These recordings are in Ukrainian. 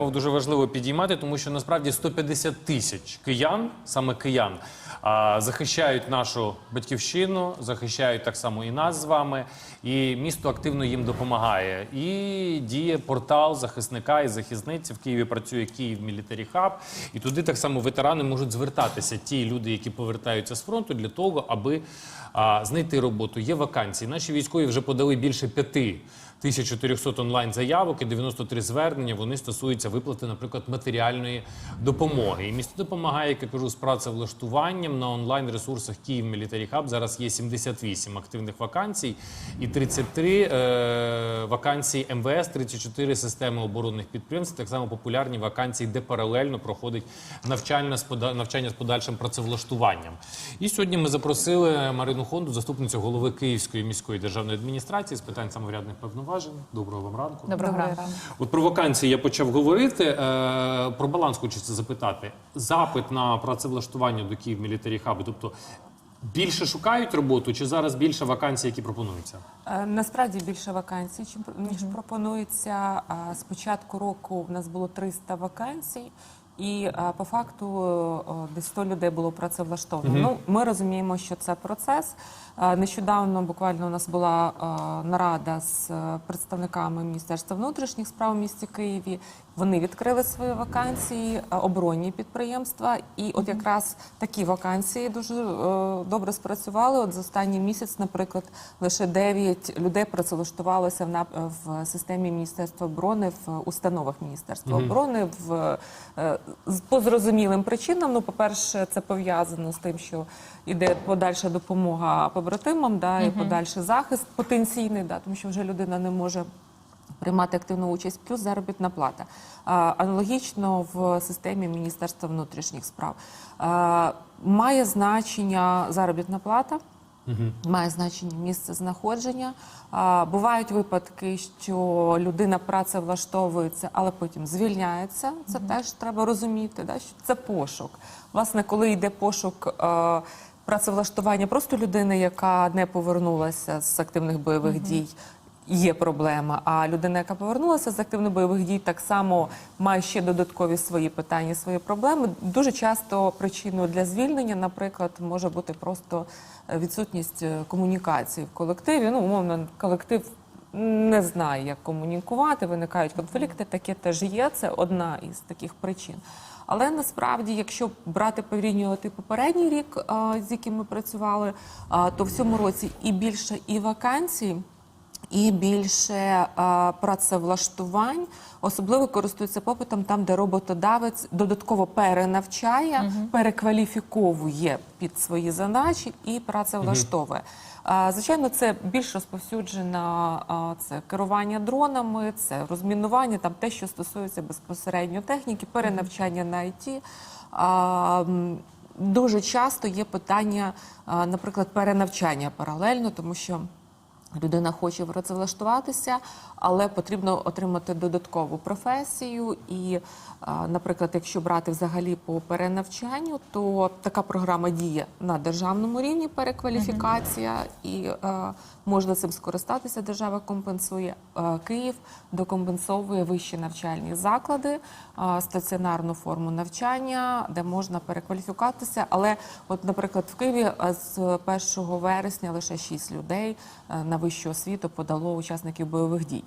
Дуже важливо підіймати, тому що насправді 150 тисяч киян, саме киян, захищають нашу батьківщину, захищають так само і нас з вами. І місто активно їм допомагає. І діє портал захисника і захисниці. В Києві працює Київ Мілітарі Хаб. І туди так само ветерани можуть звертатися. Ті люди, які повертаються з фронту, для того, аби знайти роботу. Є вакансії. Наші військові вже подали більше п'яти. 1400 онлайн заявок і 93 звернення. Вони стосуються виплати, наприклад, матеріальної допомоги. І місто допомагає, як я кажу, з працевлаштуванням на онлайн ресурсах Київ Мілітарі Хаб. Зараз є 78 активних вакансій і 33 е, вакансії МВС, 34 системи оборонних підприємств. Так само популярні вакансії, де паралельно проходить пода- навчання з подальшим працевлаштуванням. І сьогодні ми запросили Марину Хонду, заступницю голови Київської міської державної адміністрації з питань самоврядних повноважень. Доброго вам ранку. Доброго ранку. От про вакансії я почав говорити. Е, про баланс хочеться запитати. Запит на працевлаштування до Київ Мілітарі Хабу, тобто більше шукають роботу, чи зараз більше вакансій, які пропонуються? Е, Насправді більше вакансій, чим ніж пропонується. З початку року в нас було 300 вакансій, і е, по факту десь 100 людей було працевлаштовано. Ну, ми розуміємо, що це процес. Е, Нещодавно буквально у нас була е, нарада з е, представниками Міністерства внутрішніх справ у місті Києві. Вони відкрили свої вакансії, е, оборонні підприємства, і от якраз такі вакансії дуже е, добре спрацювали. От за останній місяць, наприклад, лише 9 людей працевлаштувалося в нап- в системі Міністерства оборони в установах Міністерства оборони в е, по зрозумілим причинам. Ну, по-перше, це пов'язано з тим, що іде подальша допомога побратимам, да, і подальший захист потенційний, да, тому що вже людина не може приймати активну участь, плюс заробітна плата. Аналогічно в системі Міністерства внутрішніх справ. Має значення заробітна плата. Має значення місце знаходження. Бувають випадки, що людина працевлаштовується, але потім звільняється. Це теж треба розуміти, да, що це пошук. Власне, коли йде пошук е, працевлаштування просто людини, яка не повернулася з активних бойових дій. Є проблема. А людина, яка повернулася з активних бойових дій, так само має ще додаткові свої питання, свої проблеми. Дуже часто причиною для звільнення, наприклад, може бути просто е, відсутність е, комунікації в колективі. Ну, умовно, колектив не знає, як комунікувати, виникають конфлікти. Таке теж є. Це одна із таких причин. Але насправді, якщо брати порівнювати попередній рік, з яким ми працювали, то в цьому році і більше і вакансій. І більше працевлаштувань, особливо користуються попитом там, де роботодавець додатково перенавчає, перекваліфіковує під свої задачі і працевлаштовує. Звичайно, це більш розповсюджена це керування дронами, це розмінування, там те, що стосується безпосередньо техніки, перенавчання на ІТ. Дуже часто є питання, наприклад, перенавчання паралельно, тому що людина хоче працевлаштуватися, але потрібно отримати додаткову професію. І, наприклад, якщо брати взагалі по перенавчанню, то така програма діє на державному рівні перекваліфікація, і е, можна цим скористатися. Держава компенсує. Е, Київ докомпенсовує вищі навчальні заклади, е, стаціонарну форму навчання, де можна перекваліфікуватися. Але, от, наприклад, в Києві з 1 вересня лише 6 людей на вищу освіту подало учасників бойових дій.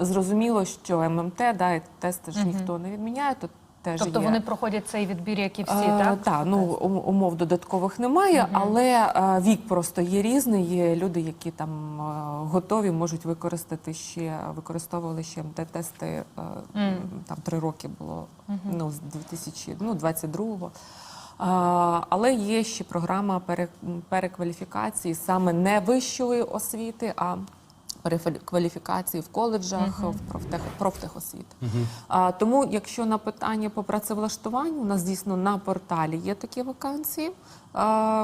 Зрозуміло, що ММТ, да, і тести ж ніхто не відміняє. Тут теж Тобто є. вони проходять цей відбір, як і всі, Е, так? Так, ну умов додаткових немає, але е, вік просто є різний. Є люди, які там е, готові, можуть використати ще використовували ще МТ-тести. е, Там три роки було ну з 2022-го. А, Але є ще програма пере- перекваліфікації саме не вищої освіти, а перекваліфікації в коледжах, в профтех, профтехосвіти. А, тому, якщо на питання по працевлаштуванню, у нас дійсно на порталі є такі вакансії.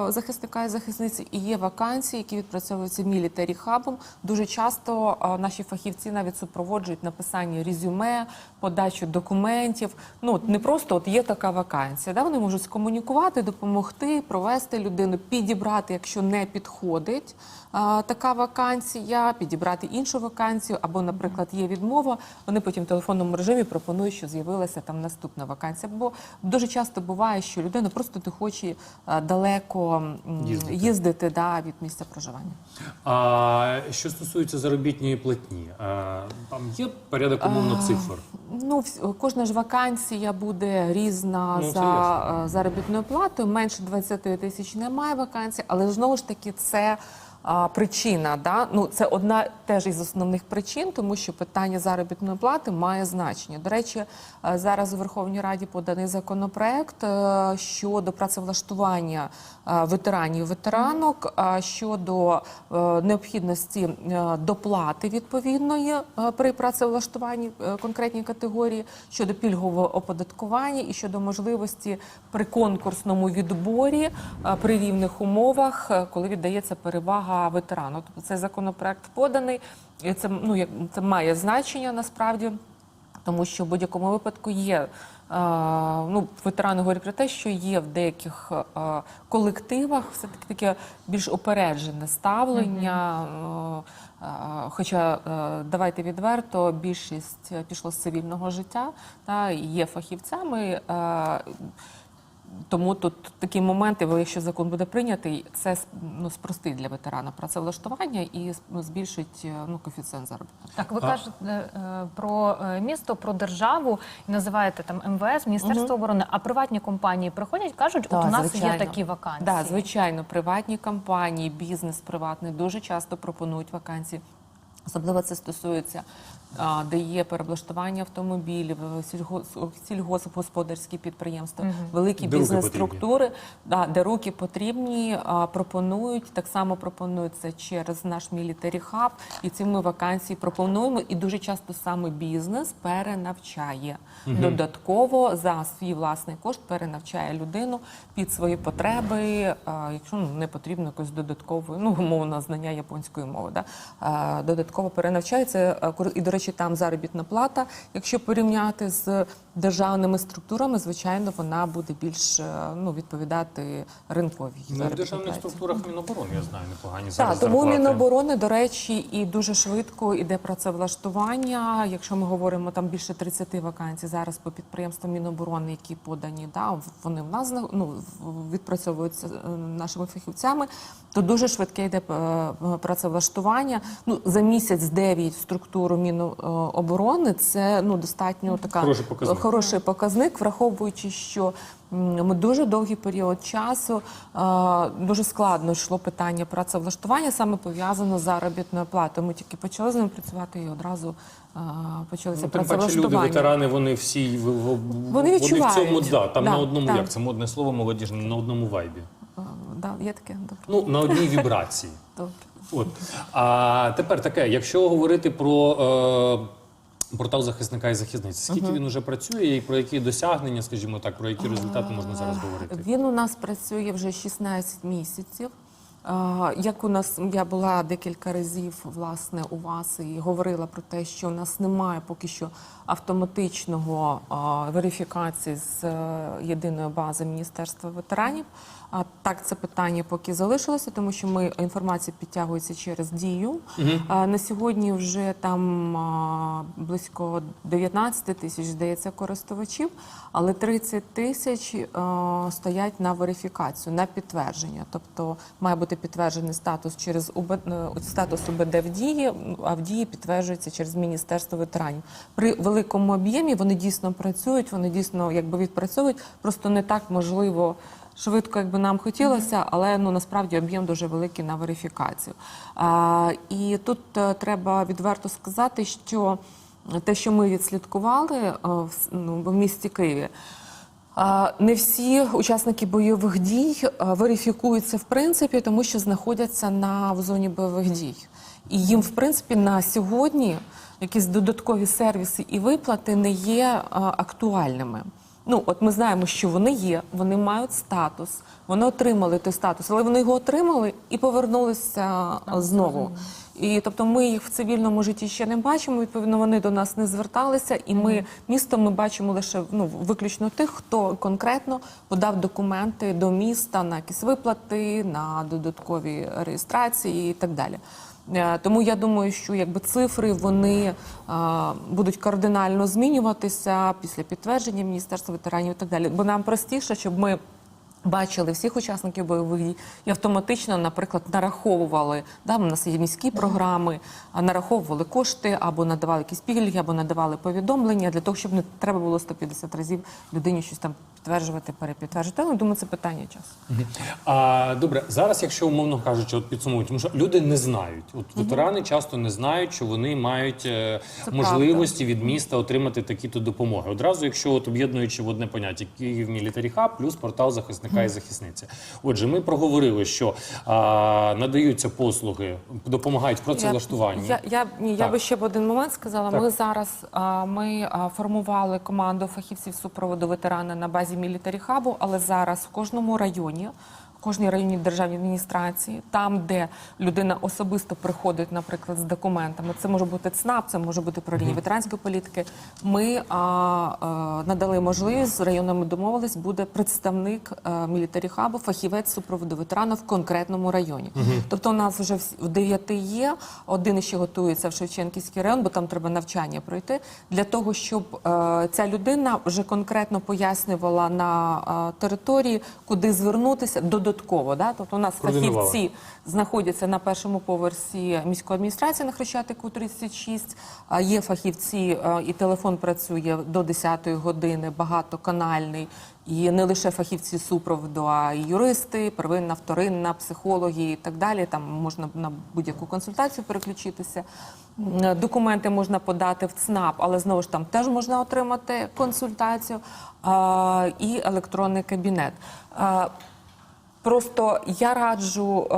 Захисника і захисниці, і є вакансії, які відпрацьовуються мілітарі хабом. Дуже часто наші фахівці навіть супроводжують написання резюме, подачу документів. Ну не просто от є така вакансія. Да? Вони можуть скомунікувати, допомогти, провести людину, підібрати, якщо не підходить така вакансія, підібрати іншу вакансію, або, наприклад, є відмова. Вони потім в телефонному режимі пропонують, що з'явилася там наступна вакансія. Бо дуже часто буває, що людина просто не хоче а, далеко Їздити. їздити да, від місця проживання. А що стосується заробітної платні, а, там є порядок умовно цифр. Ну, кожна ж вакансія буде різна Ну, за заробітною платою. Менше 20 тисяч немає вакансій, але знову ж таки це. А, Причина, да? ну це одна теж із основних причин, тому що питання заробітної плати має значення. До речі, е, зараз у Верховній Раді поданий законопроект е, щодо працевлаштування е, ветеранів ветеранок, щодо необхідності доплати відповідної при працевлаштуванні конкретній категорії, щодо пільгового оподаткування і щодо можливості при конкурсному відборі при рівних умовах, коли віддається перевага ветерану. Тобто цей законопроект поданий, і це ну це має значення насправді. Тому що в будь-якому випадку є. е, Ну, ветерани говорять про те, що є в деяких е, колективах все таки таке більш опереджене ставлення. е, Хоча давайте відверто, більшість пішло з цивільного життя та є фахівцями. Тому тут такі моменти, бо якщо закон буде прийнятий, це ну, спростить для ветерана працевлаштування і ну, збільшить е, ну, коефіцієнт заробітку. Так, ви А- кажете е, про е, місто, про державу і називаєте там МВС, Міністерство оборони, а приватні компанії приходять, кажуть, от у нас є такі вакансії. Да, звичайно, приватні компанії, бізнес приватний дуже часто пропонують вакансії. Особливо це стосується, де є переблаштування автомобілів, сільгос- сільгоспгосподарські підприємства, великі бізнес-структури, да, де руки потрібні, пропонують. Так само пропонують це через наш мілітарі хаб. І ці ми вакансії пропонуємо. І дуже часто саме бізнес перенавчає додатково за свій власний кошт, перенавчає людину під свої потреби, якщо ну, не потрібно якось додатково, ну умовно знання японської мови. Да? Додатково перенавчається. кур- І, до речі, там заробітна плата. Якщо порівняти з державними структурами, звичайно, вона буде більш е, ну, відповідати ринковій Ну, в державних структурах Міноборони, я знаю, непогані Так, зараз тому зарплати. Міноборони, до речі, і дуже швидко іде працевлаштування. Якщо ми говоримо там більше 30 вакансій зараз по підприємствам Міноборони, які подані, да, вони в нас ну, відпрацьовуються е, нашими фахівцями, то дуже швидке йде е, працевлаштування. Ну, за місяць 9 в структуру Міноборони це ну, достатньо така Хороший показник. хороший показник, враховуючи, що ми дуже довгий період часу е, дуже складно йшло питання працевлаштування, саме пов'язано з заробітною платою. Ми тільки почали з ним працювати і одразу е, почалися Ну, тим паче люди, ветерани, вони всі в, в, Вони в цьому, відчувають. да, там Да, на одному, так. як це модне слово, молодіжне, на одному вайбі. Е, да, є таке добре. Ну, на одній вібрації. добре. От. А тепер таке, якщо говорити про е, портал захисника і захисниці, скільки він уже працює і про які досягнення, скажімо так, про які результати можна зараз говорити? Він у нас працює вже 16 місяців. Е, Як у нас я була декілька разів власне у вас і говорила про те, що у нас немає поки що автоматичного е, верифікації з е, єдиної бази Міністерства ветеранів. А так це питання поки залишилося, тому що ми інформація підтягується через дію. А, На сьогодні вже там а, близько 19 тисяч здається користувачів, але 30 тисяч а, стоять на верифікацію, на підтвердження. Тобто має бути підтверджений статус через УБ, е, статус УБД в дії, а в дії підтверджується через Міністерство ветеранів. При великому об'ємі вони дійсно працюють, вони дійсно якби відпрацьовують, просто не так можливо швидко, як би нам хотілося, але ну насправді об'єм дуже великий на верифікацію. А, і тут е, треба відверто сказати, що те, що ми відслідкували е, в, ну, в місті Києві. Не всі учасники бойових дій е, верифікуються в принципі, тому що знаходяться на в зоні бойових дій, і їм, в принципі, на сьогодні якісь додаткові сервіси і виплати не є актуальними. Ну, от ми знаємо, що вони є, вони мають статус, вони отримали той статус, але вони його отримали і повернулися знову. І тобто ми їх в цивільному житті ще не бачимо. Відповідно, вони до нас не зверталися, і ми місто ми бачимо лише ну виключно тих, хто конкретно подав документи до міста на якісь виплати, на додаткові реєстрації і так далі. Е, Тому я думаю, що якби цифри вони будуть кардинально змінюватися після підтвердження Міністерства ветеранів і так далі. Бо нам простіше, щоб ми. Бачили всіх учасників бойових дій і автоматично, наприклад, нараховували. Да, у нас є міські програми, нараховували кошти або надавали якісь пільги, або надавали повідомлення для того, щоб не треба було 150 разів людині щось там підтверджувати, перепідтверджувати. Ну, думаю, це питання часу. А добре, зараз, якщо умовно кажучи, от підсумують, тому що люди не знають. От ветерани часто не знають, що вони мають е, можливості від міста отримати такі-то допомоги. Одразу, якщо от об'єднуючи в одне поняття Київ Мілітарі Хаб плюс портал захисника і захисниці. Отже, ми проговорили, що а, надаються послуги, допомагають в працевлаштуванні. Я, я, ні, я би ще в один момент сказала. Так. Ми зараз а, ми а, формували команду фахівців супроводу ветерана на базі мілітарі хабу, але зараз в кожному районі. Кожній районній державній адміністрації, там, де людина особисто приходить, наприклад, з документами, це може бути ЦНАП, це може бути управління ветеранської політики. Ми а, а, надали можливість з районами домовились, буде представник а, мілітарі хабу, фахівець супроводу ветерана в конкретному районі. Тобто, у нас вже в дев'яти є. Один ще готується в Шевченківський район, бо там треба навчання пройти для того, щоб е, ця людина вже конкретно пояснювала на е, території, куди звернутися додатково. Да? Тобто, у нас фахівці знаходяться на першому поверсі міської адміністрації на Хрещатику 36. А Є фахівці, е, і телефон працює до 10-ї години, багатоканальний. І не лише фахівці супроводу, а й юристи, первинна, вторинна, психологи і так далі. Там можна на будь-яку консультацію переключитися. Документи можна подати в ЦНАП, але знову ж там теж можна отримати консультацію а, і електронний кабінет. А, Просто я раджу е,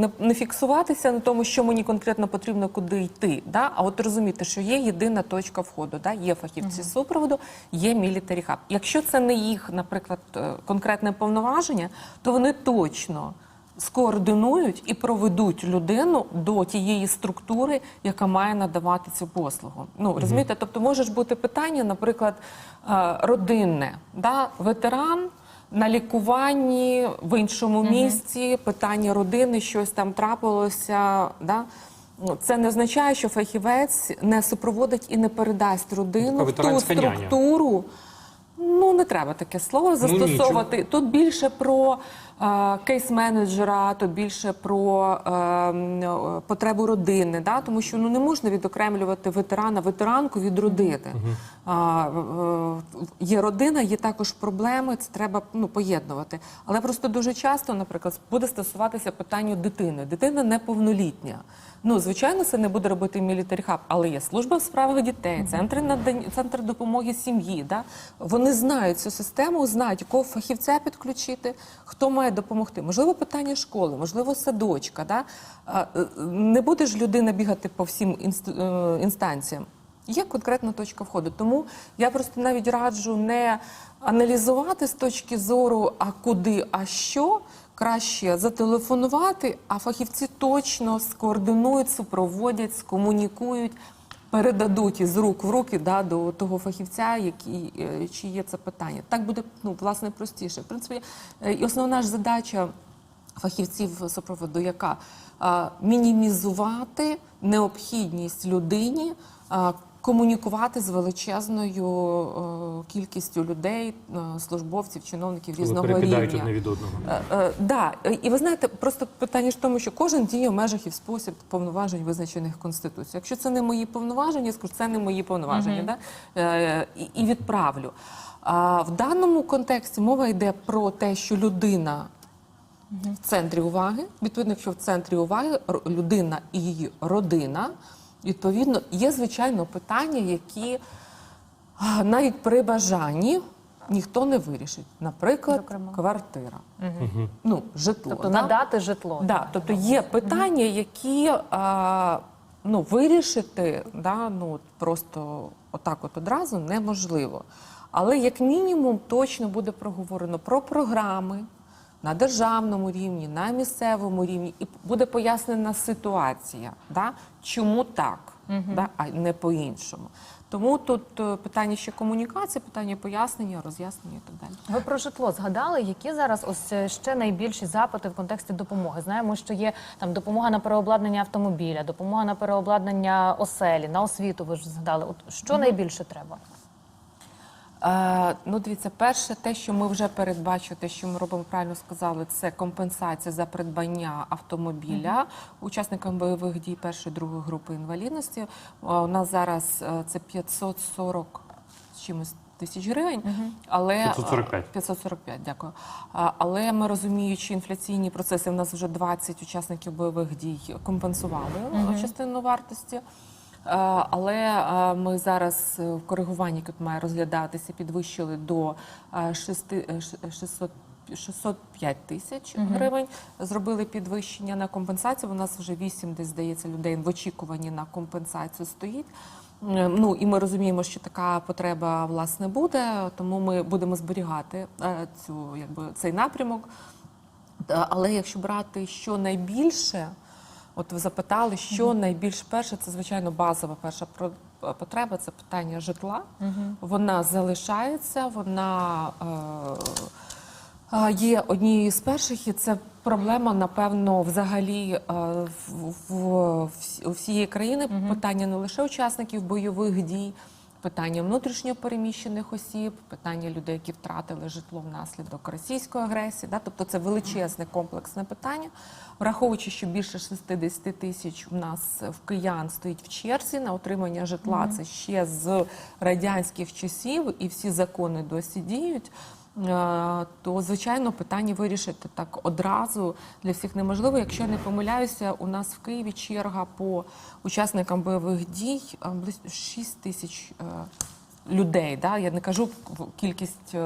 не, не фіксуватися на тому, що мені конкретно потрібно куди йти, да? а от розуміти, що є єдина точка входу, да? є фахівці супроводу, є мілітарі хаб. Якщо це не їх, наприклад, е, конкретне повноваження, то вони точно скоординують і проведуть людину до тієї структури, яка має надавати цю послугу. Ну розумієте, тобто може ж бути питання, наприклад, е, родинне, да? ветеран на лікуванні в іншому місці, питання родини, щось там трапилося. Да? Ну, Це не означає, що фахівець не супроводить і не передасть родину в ту структуру. няня. Ну, не треба таке слово застосовувати. Тут більше про е, кейс-менеджера, то більше про е, е, потребу родини, да? тому що ну, не можна відокремлювати ветерана, ветеранку від родини. А, е, є родина, є також проблеми, це треба ну, поєднувати. Але просто дуже часто, наприклад, буде стосуватися питання дитини. Дитина неповнолітня. Ну, звичайно, це не буде робити мілітарі хаб, але є служба в справах дітей, центри надання, центр допомоги сім'ї. Да? Вони знають цю систему, знають, якого фахівця підключити, хто має допомогти. Можливо, питання школи, можливо, садочка. Да? Е, Не буде ж людина бігати по всім інст- е, інстанціям. Є конкретна точка входу. Тому я просто навіть раджу не аналізувати з точки зору, а куди, а що. Краще зателефонувати, а фахівці точно скоординують, супроводять, скомунікують, передадуть із рук в руки да, до того фахівця, який, е, чиє це питання. Так буде ну, власне простіше. В принципі, е, і основна ж задача фахівців супроводу, яка мінімізувати необхідність людині комунікувати з величезною е, кількістю людей, е, службовців, чиновників Коли різного рівня. одне від одного. Е, Да, і ви знаєте, просто питання ж в тому, що кожен діє в межах і в спосіб повноважень, визначених Конституцією. Якщо це не мої повноваження, я скажу, це не мої повноваження, да? Е, і, і відправлю. А в даному контексті мова йде про те, що людина в центрі уваги. Відповідно, якщо в центрі уваги людина і її родина, відповідно, є звичайно питання, які навіть при бажанні ніхто не вирішить. Наприклад, Зокрема. квартира, ну, житло. Тобто да? надати житло. Да, тобто є питання, які а, ну, вирішити да, ну, просто отак от одразу неможливо. Але як мінімум точно буде проговорено про програми на державному рівні, на місцевому рівні, і буде пояснена ситуація, да? чому так, да? а не по-іншому. Тому тут е, питання ще комунікації, питання пояснення, роз'яснення і так далі. Ви про житло згадали, які зараз ось е, ще найбільші запити в контексті допомоги? Знаємо, що є там допомога на переобладнання автомобіля, допомога на переобладнання оселі, на освіту. Ви ж згадали. От що найбільше треба? Е, ну, дивіться, перше, те, що ми вже передбачили, те, що ми робимо, правильно сказали, це компенсація за придбання автомобіля учасникам бойових дій першої другої групи інвалідності. Е, У нас зараз е, це 540 з чимось. Тисяч гривень, але 545. 545, дякую. Але ми розуміючи інфляційні процеси, в нас вже 20 учасників бойових дій компенсували частину вартості. Е, Але е, ми зараз е, в коригуванні, яке має розглядатися, підвищили до е, шести- е, 600 605 тисяч гривень. Зробили підвищення на компенсацію. У нас вже 8, десь здається, людей в очікуванні на компенсацію стоїть. Ну і ми розуміємо, що така потреба власне буде, тому ми будемо зберігати цю якби цей напрямок. Але якщо брати що найбільше, от ви запитали, що найбільш перше, це звичайно базова перша про- потреба, це питання житла. Вона залишається, вона е, е, є однією з перших, і це проблема, напевно, взагалі е, в, в, в, у всієї країни. Питання не лише учасників бойових дій. Питання внутрішньо переміщених осіб, питання людей, які втратили житло внаслідок російської агресії. Да? Тобто це величезне комплексне питання. Враховуючи, що більше 60 тисяч у нас в киян стоїть в черзі на отримання житла, це ще з радянських часів, і всі закони досі діють. Е, То звичайно питання вирішити так одразу для всіх неможливо. Якщо я не помиляюся, у нас в Києві черга по учасникам бойових дій е, близько 6 тисяч е, людей. Да? Я не кажу кількість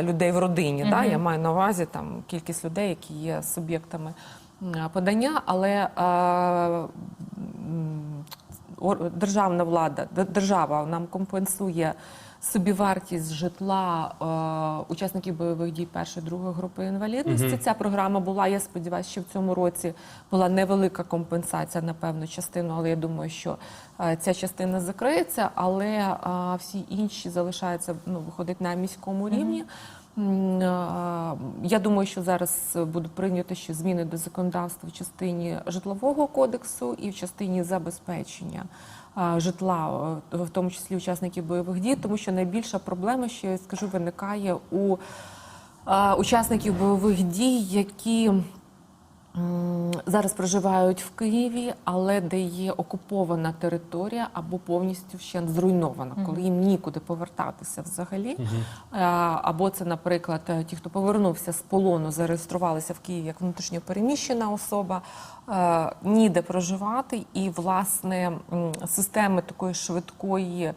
людей в родині. Да? Я маю на увазі там кількість людей, які є суб'єктами подання, але державна влада, держава нам компенсує собівартість житла е, учасників бойових дій першої другої групи інвалідності. Ця програма була. Я сподіваюся, що в цьому році була невелика компенсація на певну частину, але я думаю, що е, ця частина закриється, але е, всі інші залишаються ну, виходить на міському рівні. Е, Я думаю, що зараз буде прийнято ще зміни до законодавства в частині житлового кодексу і в частині забезпечення е, житла, е, в тому числі учасників бойових дій, тому що найбільша проблема, що я скажу, виникає у е, учасників бойових дій, які зараз проживають в Києві, але де є окупована територія або повністю ще зруйнована, коли їм нікуди повертатися взагалі. Е, Або це, наприклад, е, ті, хто повернувся з полону, зареєструвалися в Києві як внутрішньопереміщена особа, е, ніде проживати, і власне системи такої швидкої е,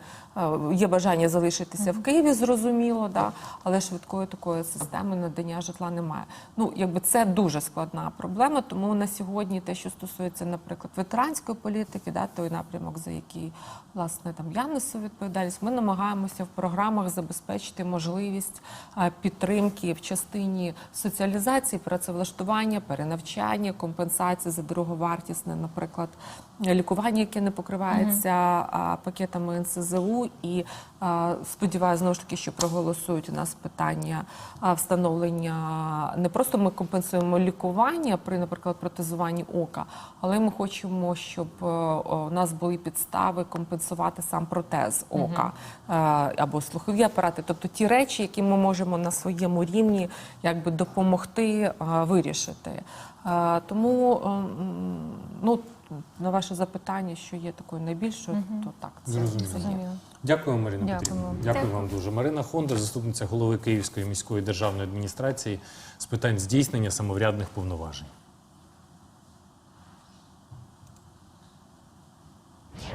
є бажання залишитися в Києві, зрозуміло, да, але швидкої такої системи надання житла немає. Ну, якби це дуже складна проблема, тому на сьогодні те, що стосується, наприклад, ветеранської політики, да, той напрямок, за який власне там я несу відповідальність, ми намагаємося в програмах забезпечити можливість е, підтримки в частині соціалізації, працевлаштування, перенавчання, компенсації за дороговартісне, наприклад, лікування, яке не покривається а, пакетами НСЗУ. І а, сподіваюся, знову ж таки, що проголосують у нас питання а, встановлення. Не просто ми компенсуємо лікування при, наприклад, протезуванні ока, але ми хочемо, щоб е, у нас були підстави компенсувати сам протез ока е, або слухові апарати, тобто ті речі, які ми можемо на своєму рівні якби допомогти е, вирішити. Тому ем, ну, на ваше запитання, що є такою найбільшою, то так, це, це є. Зрозуміло. Дякую, Марина Дякую. Петрівна. Дякую Дякую. вам дуже. Марина Хонда, заступниця голови Київської міської державної адміністрації з питань здійснення самоврядних повноважень.